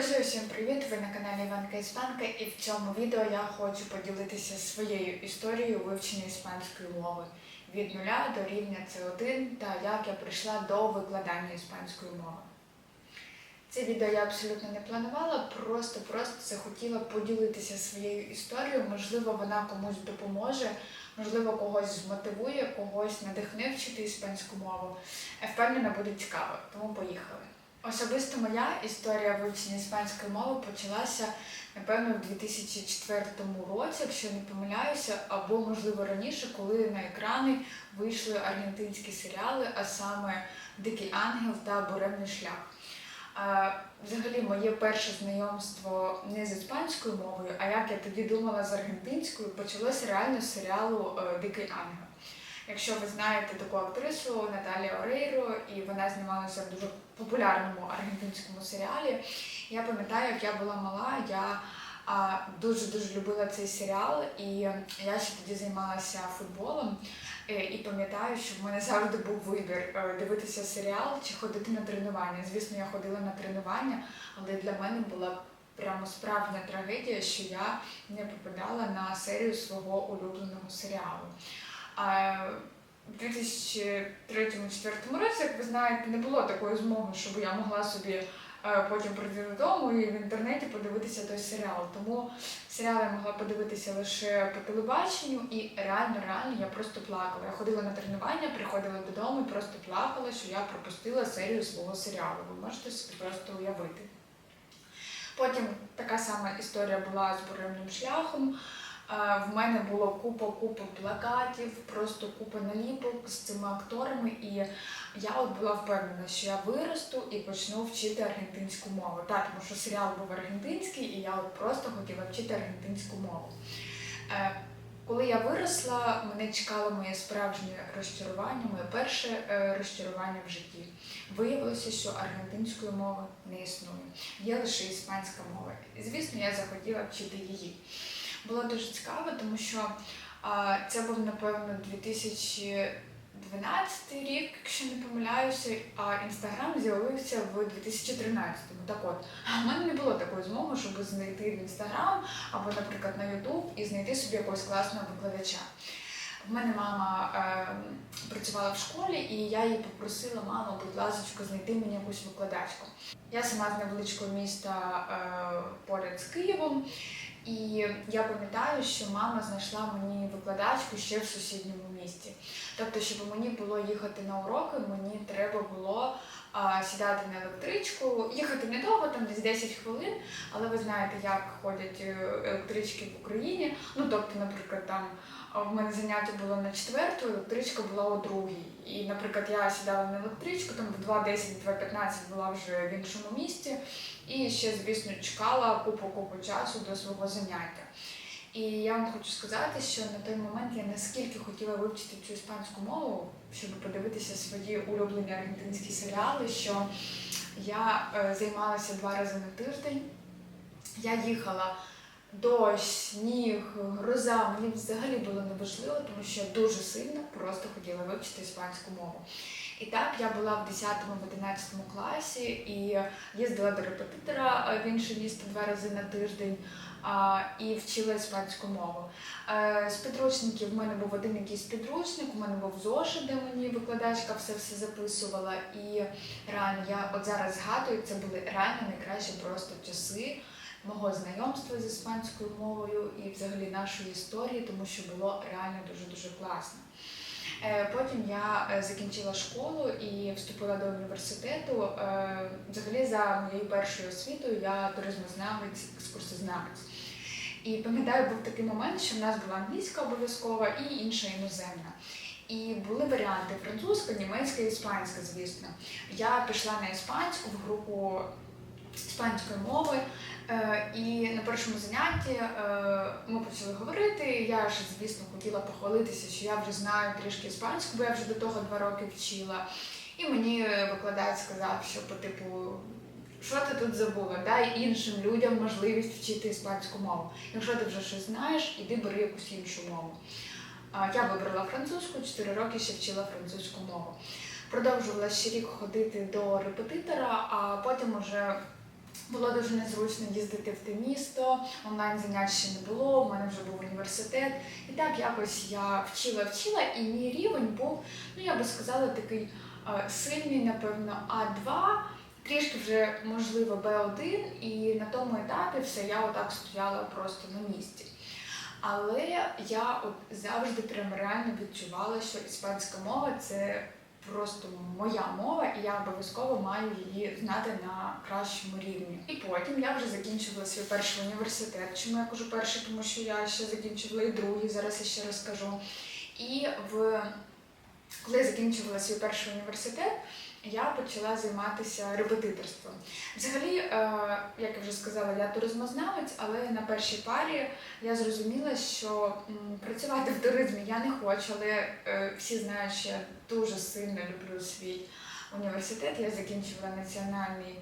Друзі, усім привіт! Ви на каналі Іванка Іспанка і в цьому відео я хочу поділитися своєю історією вивчення іспанської мови від нуля до рівня С1 та як я прийшла до викладання іспанської мови. Це відео я абсолютно не планувала, просто-просто захотіла поділитися своєю історією. Можливо, вона комусь допоможе, можливо, когось змотивує, когось надихне вчити іспанську мову. Впевнена, буде цікаво, тому поїхали. Особисто моя історія вивчення іспанської мови почалася, напевно, в 2004 році, якщо не помиляюся, або, можливо, раніше, коли на екрани вийшли аргентинські серіали, а саме Дикий ангел та Буремний шлях. Взагалі, моє перше знайомство не з іспанською мовою, а як я тоді думала з аргентинською, почалося реально з серіалу е, Дикий ангел. Якщо ви знаєте таку актрису Наталію Орейро, і вона знімалася в дуже популярному аргентинському серіалі. Я пам'ятаю, як я була мала, я а, дуже дуже любила цей серіал, і я ще тоді займалася футболом. Е, І пам'ятаю, що в мене завжди був вибір е, дивитися серіал чи ходити на тренування. Звісно, я ходила на тренування, але для мене була прямо справжня трагедія, що я не попадала на серію свого улюбленого серіалу. У 2003-2004 році, як ви знаєте, не було такої змоги, щоб я могла собі е, потім прийти додому і в інтернеті подивитися той серіал. Тому серіал я могла подивитися лише по телебаченню, і реально, реально я просто плакала. Я ходила на тренування, приходила додому і просто плакала, що я пропустила серію свого серіалу. Ви можете собі просто уявити. Потім така сама історія була з буремним шляхом. В мене було купа-купа плакатів, просто купа наліпок з цими акторами, і я от була впевнена, що я виросту і почну вчити аргентинську мову. Так, тому що серіал був аргентинський, і я от просто хотіла вчити аргентинську мову. Е, Коли я виросла, мене чекало моє справжнє розчарування, моє перше е, розчарування в житті. Виявилося, що аргентинської мови не існує, є лише іспанська мова. І, звісно, я захотіла вчити її. Було дуже цікаво, тому що це був, напевно, 2012 рік, якщо не помиляюся, а інстаграм з'явився в 2013-му. Так от, в мене не було такої змоги, щоб знайти в інстаграм або, наприклад, на Ютуб і знайти собі якогось класного викладача. В мене мама е, працювала в школі, і я її попросила, мама, будь ласка, знайти мені якусь викладачку. Я сама з невеличкого міста е, поряд з Києвом, і я пам'ятаю, що мама знайшла мені викладачку ще в сусідньому місті. Тобто, щоб мені було їхати на уроки, мені треба було а, сідати на електричку, їхати недовго, там десь 10 хвилин, але ви знаєте, як ходять е, електрички в Україні. Ну, тобто, наприклад, там в мене заняття було на четверту, електричка була о другій. І, наприклад, я сідала на електричку, там в 2.10-2.15 була вже в іншому місті, і ще, звісно, чекала купу-купу часу до свого заняття. І я вам хочу сказати, що на той момент я наскільки хотіла вивчити цю іспанську мову, щоб подивитися свої улюблені аргентинські серіали, що я е, займалася два рази на тиждень. Я їхала дощ, сніг, гроза. Мені взагалі було неважливо, тому що я дуже сильно просто хотіла вивчити іспанську мову. І так я була в 10-11 класі і їздила до репетитора е, в інше місто два рази на тиждень і вчила іспанську мову. Е, З підручників в мене був один якийсь підручник, у мене був зошит, де мені викладачка все все записувала. І реально я от зараз згадую, це були реально найкращі просто часи мого знайомства з іспанською мовою і взагалі нашої історії, тому що було реально дуже дуже класно. Е, Потім я е, закінчила школу і вступила до університету. Е, Взагалі, за моєю першою освітою я туризмознавець, екскурсознавець. І пам'ятаю, був такий момент, що в нас була англійська обов'язкова і інша іноземна. І були варіанти французька, німецька іспанська, звісно. Я пішла на іспанську в групу іспанської мови. Е, І на першому занятті е, ми почали говорити. Я ж, звісно, хотіла похвалитися, що я вже знаю трішки іспанську, бо я вже до того два роки вчила. І мені викладач сказав, що по типу. Що ти тут забула? Дай іншим людям можливість вчити іспанську мову. Якщо ти вже щось знаєш, іди бери якусь іншу мову. Я вибрала французьку, 4 роки ще вчила французьку мову. Продовжувала ще рік ходити до репетитора, а потім уже Було дуже незручно їздити в те місто, онлайн занять ще не було, у мене вже був університет. І так якось я вчила, вчила, і мій рівень був, ну я би сказала, такий е, сильний, напевно, А2, трішки вже можливо Б1, і на тому етапі все я отак стояла просто на місці. Але я от завжди прям реально відчувала, що іспанська мова це просто моя мова, і я обов'язково маю її знати на кращому рівні. І потім я вже закінчувала свій перший університет. Чому я кажу перший? Тому що я ще закінчувала і другий, зараз я ще розкажу. І в коли я закінчувала свій перший університет, я почала займатися репетиторством. Взагалі, е, як я вже сказала, я туризмознавець, але на першій парі я зрозуміла, що працювати в туризмі я не хочу, але е, всі знають, що я дуже сильно люблю свій університет. Я закінчила національний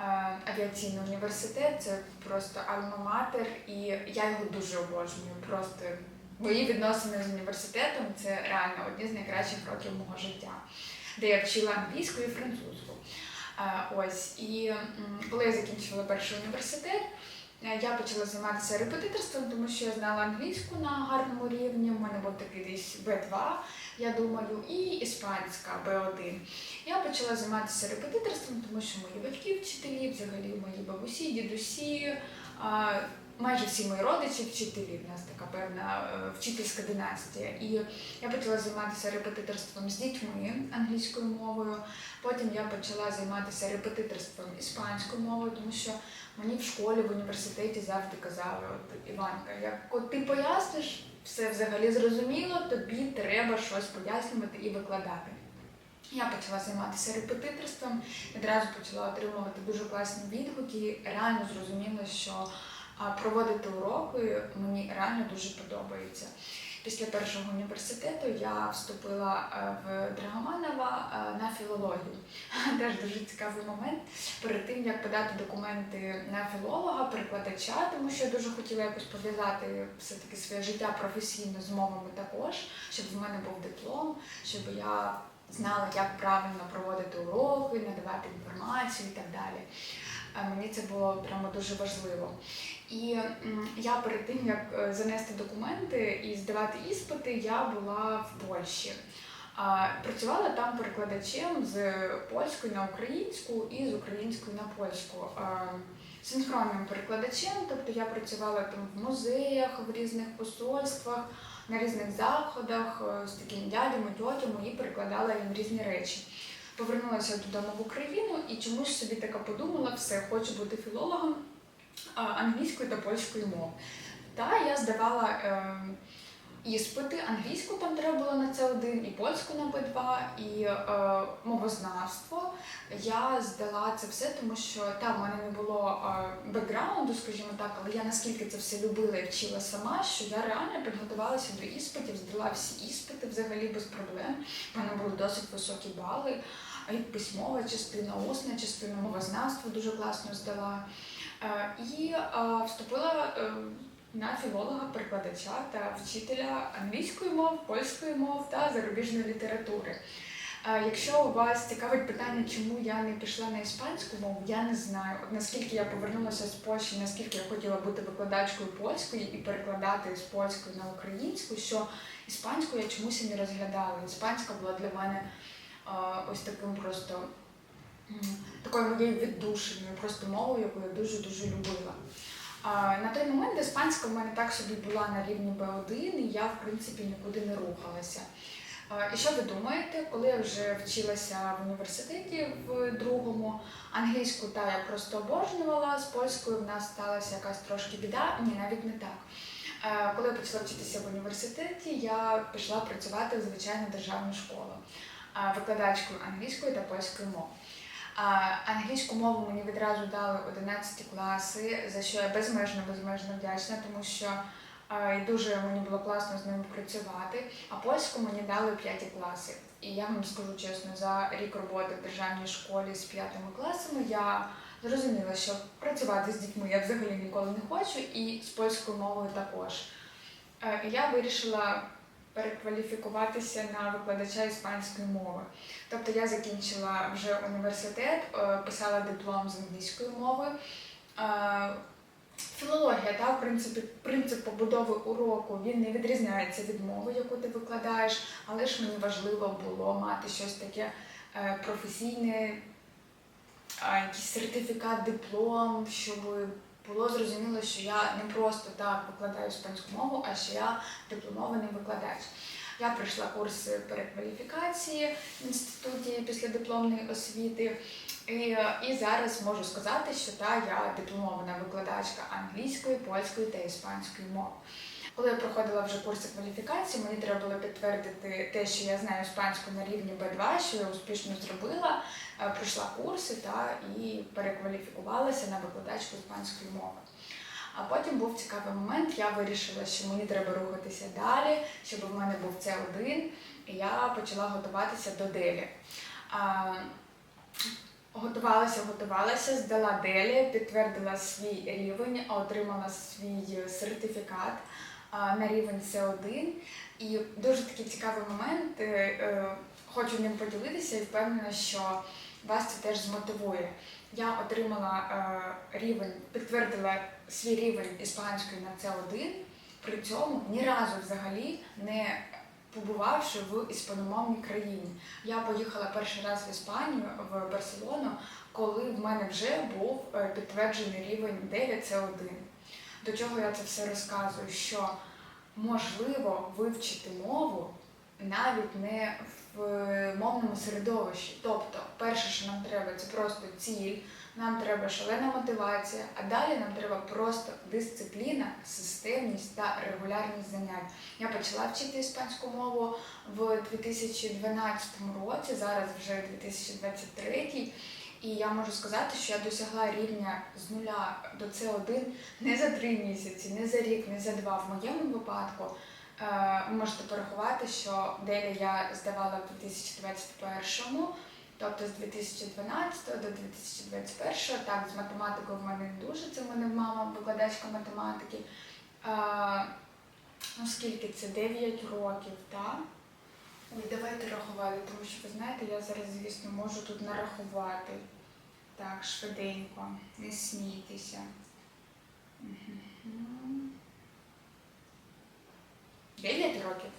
е, авіаційний університет. Це просто альма-матер, і я його дуже обожнюю. Просто мої відносини з університетом це реально одні з найкращих років мого життя, де я вчила англійську і французьку. Е, Ось і коли я закінчила перший університет. Е, Я почала займатися репетиторством, тому що я знала англійську на гарному рівні. У мене був такий десь Б2, я думаю, і іспанська Б1. Я почала займатися репетиторством, тому що мої батьки вчителі, взагалі мої бабусі, дідусі, майже всі мої родичі вчителі. В нас така певна е, вчительська династія. І я почала займатися репетиторством з дітьми англійською мовою. Потім я почала займатися репетиторством іспанською мовою, тому що Мені в школі, в університеті завжди казали, от Іванка, як ти поясниш, все взагалі зрозуміло, тобі треба щось пояснювати і викладати. Я почала займатися репетиторством, відразу почала отримувати дуже класні відгуки. Реально зрозуміла, що а, проводити уроки мені реально дуже подобається. Після першого університету я вступила е, в Драгоманова е, на філологію. Теж дуже цікавий момент. Перед тим як подати документи на філолога, перекладача, тому що я дуже хотіла якось пов'язати все-таки своє життя професійно з мовами також, щоб в мене був диплом, щоб я знала, як правильно проводити уроки, надавати інформацію і так далі. Е, Мені це було прямо дуже важливо. І я перед тим, як е, занести документи і здавати іспити, я була в Польщі. Працювала там перекладачем з польської на українську і з української на польську. Синхронним перекладачем, тобто я працювала там в музеях, в різних посольствах, на різних заходах е, з такими дядями, тьотями і перекладала їм різні речі. Повернулася додому в Україну і чомусь собі така подумала, все, хочу бути філологом англійської та польської мов. Та я здавала е, іспити, англійську там треба було на С1, і польську на Б2, і е, мовознавство. Я здала це все, тому що там в мене не було е, бекграунду, скажімо так, але я наскільки це все любила і вчила сама, що я реально підготувалася до іспитів, здала всі іспити взагалі без проблем. У мене були досить високі бали. А і письмова частина, усна частина, мовознавство дуже класно здала. Е, І е, вступила е, на філолога, перекладача та вчителя англійської мов, польської мов та зарубіжної літератури. Якщо у вас цікавить питання, чому я не пішла на іспанську мову, я не знаю. От наскільки я повернулася з Польщі, наскільки я хотіла бути викладачкою польської і перекладати з польської на українську, що іспанську я чомусь і не розглядала. Іспанська була для мене ось таким просто такою моєю віддушеною, просто мовою, яку я дуже-дуже любила. На той момент іспанська в мене так собі була на рівні Б1, і я, в принципі, нікуди не рухалася. І що ви думаєте, коли я вже вчилася в університеті в другому, англійську та я просто обожнювала, з польською в нас сталася якась трошки біда, ні, навіть не так. Коли я почала вчитися в університеті, я пішла працювати в звичайну державну школу викладачкою англійської та польської мов. Англійську мову мені відразу дали 11 класи, за що я безмежно безмежно вдячна, тому що і дуже мені було класно з ними працювати. А польську мені дали 5 класи. І я вам скажу чесно, за рік роботи в державній школі з п'ятими класами я зрозуміла, що працювати з дітьми я взагалі ніколи не хочу, і з польською мовою також. Е, я вирішила перекваліфікуватися на викладача іспанської мови. Тобто я закінчила вже університет, е, писала диплом з англійської мови. Е, Філологія, та, в принципі, принцип побудови уроку він не відрізняється від мови, яку ти викладаєш, але ж мені важливо було мати щось таке е, професійне, якийсь сертифікат, диплом, щоб було зрозуміло, що я не просто так викладаю іспанську мову, а що я дипломований викладач. Я пройшла курси перекваліфікації в інституті післядипломної освіти. І, і зараз можу сказати, що та я дипломована викладачка англійської, польської та іспанської мов. Коли я проходила вже курси кваліфікації, мені треба було підтвердити те, що я знаю іспанську на рівні B2, що я успішно зробила, Е, пройшла курси та і перекваліфікувалася на викладачку іспанської мови. А потім був цікавий момент, я вирішила, що мені треба рухатися далі, щоб в мене був це один, і я почала готуватися до делі. А, Готувалася, готувалася, здала делі, підтвердила свій рівень, отримала свій сертифікат на рівень С1. І дуже такий цікавий момент. е, е, Хочу ним поділитися і впевнена, що вас це теж змотивує. Я отримала е, рівень, підтвердила свій рівень іспанської на С1, при цьому ні разу взагалі не побувавши в іспаномовній країні. Я поїхала перший раз в Іспанію, в Барселону, коли в мене вже був підтверджений рівень 9 С1. До чого я це все розказую? Що можливо вивчити мову навіть не в мовному середовищі. Тобто, перше, що нам треба, це просто ціль, нам треба шалена мотивація, а далі нам треба просто дисципліна, системність та регулярність занять. Я почала вчити іспанську мову в 2012 році, зараз вже 2023. І я можу сказати, що я досягла рівня з нуля до С1 не за три місяці, не за рік, не за два. В моєму випадку е, можете порахувати, що делі я здавала в 2021-му, тобто з 2012 до 2021. Так, з математикою в мене не дуже, це в мене мама викладачка математики. Е, ну скільки це? 9 років, так? Ой, давайте рахувати, тому що ви знаєте, я зараз, звісно, можу тут нарахувати. Так, швиденько, не смійтеся. Дев'ять років?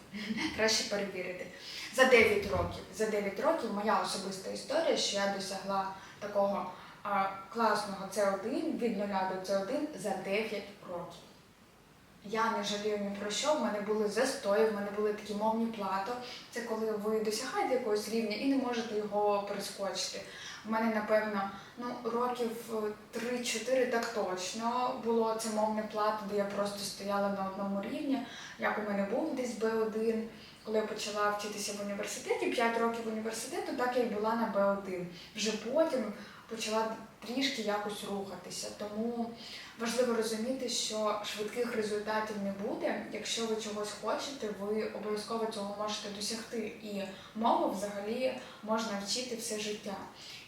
Краще перевірити. За 9 років. За 9 років моя особиста історія, що я досягла такого а, класного С1 від 0 до С1 за 9 років. Я не жалію ні про що, в мене були застої, в мене були такі мовні плато. Це коли ви досягаєте якогось рівня і не можете його перескочити. У мене, напевно, ну, років е, 3-4 так точно було це мовне плато, де я просто стояла на одному рівні, як у мене був десь Б1. Коли я почала вчитися в університеті, 5 років університету, так я й була на Б1. Вже потім почала трішки якось рухатися. Тому важливо розуміти, що швидких результатів не буде. Якщо ви чогось хочете, ви обов'язково цього можете досягти. І мову взагалі можна вчити все життя.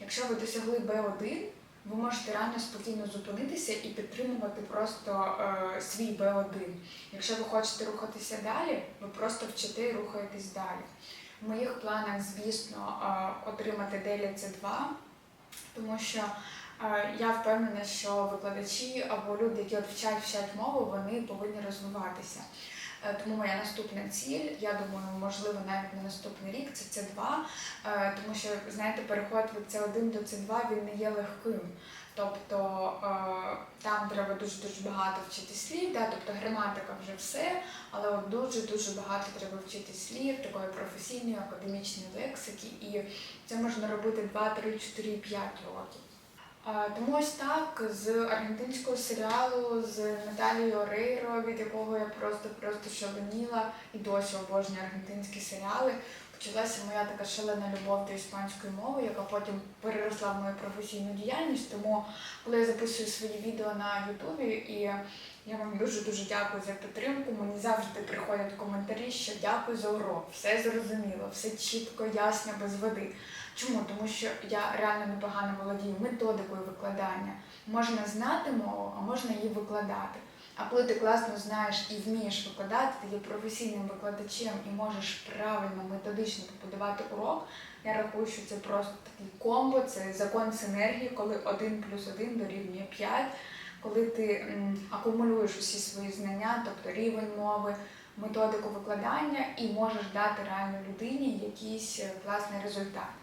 Якщо ви досягли Б1, ви можете реально спокійно зупинитися і підтримувати просто е, свій Б1. Якщо ви хочете рухатися далі, ви просто вчите і рухаєтесь далі. В моїх планах, звісно, е, отримати делі С2, тому що е, я впевнена, що викладачі або люди, які от вчать вчать мову, вони повинні розвиватися. Е, Тому моя наступна ціль, я думаю, можливо, навіть на наступний рік це С2, е, тому що знаєте, переход від С1 до С2 він не є легким. Тобто е, там треба дуже дуже багато вчити слів, да? тобто граматика вже все, але от дуже дуже багато треба вчити слів, такої професійної, академічної лексики, і це можна робити 2, 3, 4, 5 років. Е, Тому ось так з аргентинського серіалу з Наталією Орейро, від якого я просто просто шаленіла і досі обожнюю аргентинські серіали. Почалася моя така шалена любов до іспанської мови, яка потім переросла в мою професійну діяльність. Тому коли я записую свої відео на Ютубі, і я вам дуже дуже дякую за підтримку. Мені завжди приходять коментарі, що дякую за урок, все зрозуміло, все чітко, ясно, без води. Чому? Тому що я реально непогано володію методикою викладання. Можна знати мову, а можна її викладати. А коли ти класно знаєш і вмієш викладати, ти є професійним викладачем і можеш правильно методично побудувати урок. Я рахую, що це просто такий комбо, це закон синергії, коли 1 плюс 1 дорівнює 5, коли ти акумулюєш усі свої знання, тобто рівень мови, методику викладання, і можеш дати реально людині якийсь е, класний результат.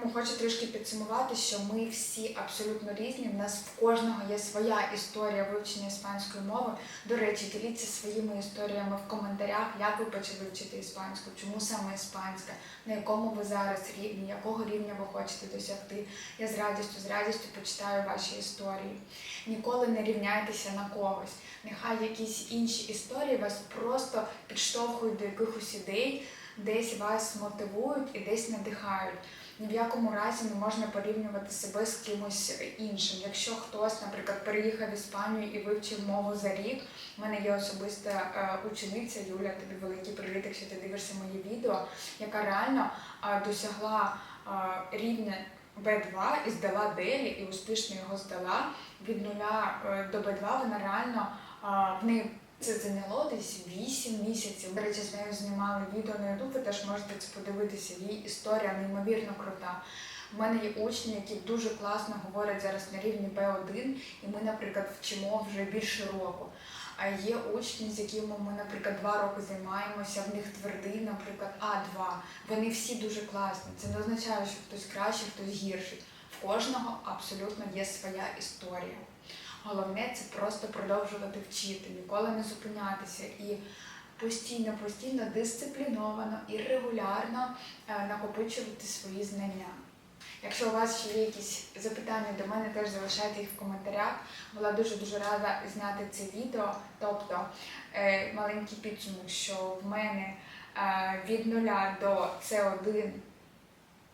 Тому хочу трішки підсумувати, що ми всі абсолютно різні. В нас в кожного є своя історія вивчення іспанської мови. До речі, діліться своїми історіями в коментарях, як ви почали вчити іспанську, чому саме іспанська, на якому ви зараз рівні, якого рівня ви хочете досягти. Я з радістю, з радістю почитаю ваші історії. Ніколи не рівняйтеся на когось. Нехай якісь інші історії вас просто підштовхують до якихось ідей, десь вас мотивують і десь надихають. Ні в якому разі не можна порівнювати себе з кимось іншим. Якщо хтось, наприклад, переїхав в Іспанію і вивчив мову за рік, в мене є особиста е, учениця Юля, тобі великий привіт, якщо ти дивишся мої відео, яка реально е, досягла е, рівня Б2 і здала Делі, і успішно його здала. Від нуля до Б2 вона реально в неї це зайняло десь 8 місяців. До речі, з нею знімали відео на YouTube, ви теж можете це подивитися. Її історія неймовірно крута. У мене є учні, які дуже класно говорять зараз на рівні B1, і ми, наприклад, вчимо вже більше року. А є учні, з якими ми, наприклад, два роки займаємося, в них твердий, наприклад, А2. Вони всі дуже класні. Це не означає, що хтось кращий, хтось гірший. В кожного абсолютно є своя історія. Головне це просто продовжувати вчити, ніколи не зупинятися і постійно, постійно дисципліновано і регулярно е, накопичувати свої знання. Якщо у вас ще є якісь запитання до мене, теж залишайте їх в коментарях. Була дуже дуже рада зняти це відео. Тобто е, маленький підсумок, що в мене е, від нуля до С1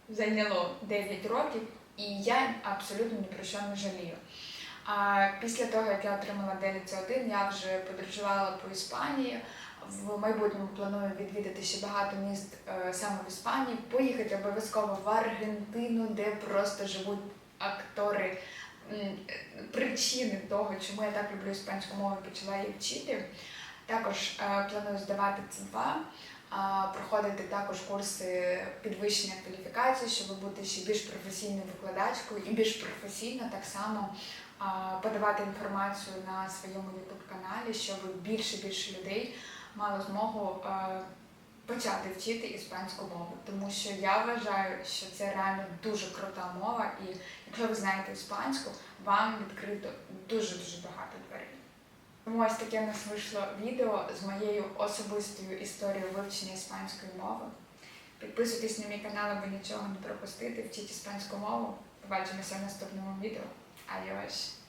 зайняло 9 років, і я абсолютно ні про що не жалію. А після того, як я отримала деліці 1 я вже подорожувала по Іспанії. В майбутньому планую відвідати ще багато міст е, саме в Іспанії, поїхати обов'язково в Аргентину, де просто живуть актори. Причини того, чому я так люблю іспанську мову почала її вчити. Також е, планую здавати С2, проходити також курси підвищення кваліфікації, щоб бути ще більш професійною викладачкою і більш професійно так само подавати інформацію на своєму youtube каналі, щоб більше більше людей мало змогу почати вчити іспанську мову. Тому що я вважаю, що це реально дуже крута мова, і якщо ви знаєте іспанську, вам відкрито дуже дуже багато дверей. Тому ось таке у нас вийшло відео з моєю особистою історією вивчення іспанської мови. Підписуйтесь на мій канал, аби нічого не пропустити, вчіть іспанську мову. Побачимося в наступному відео. Adiós!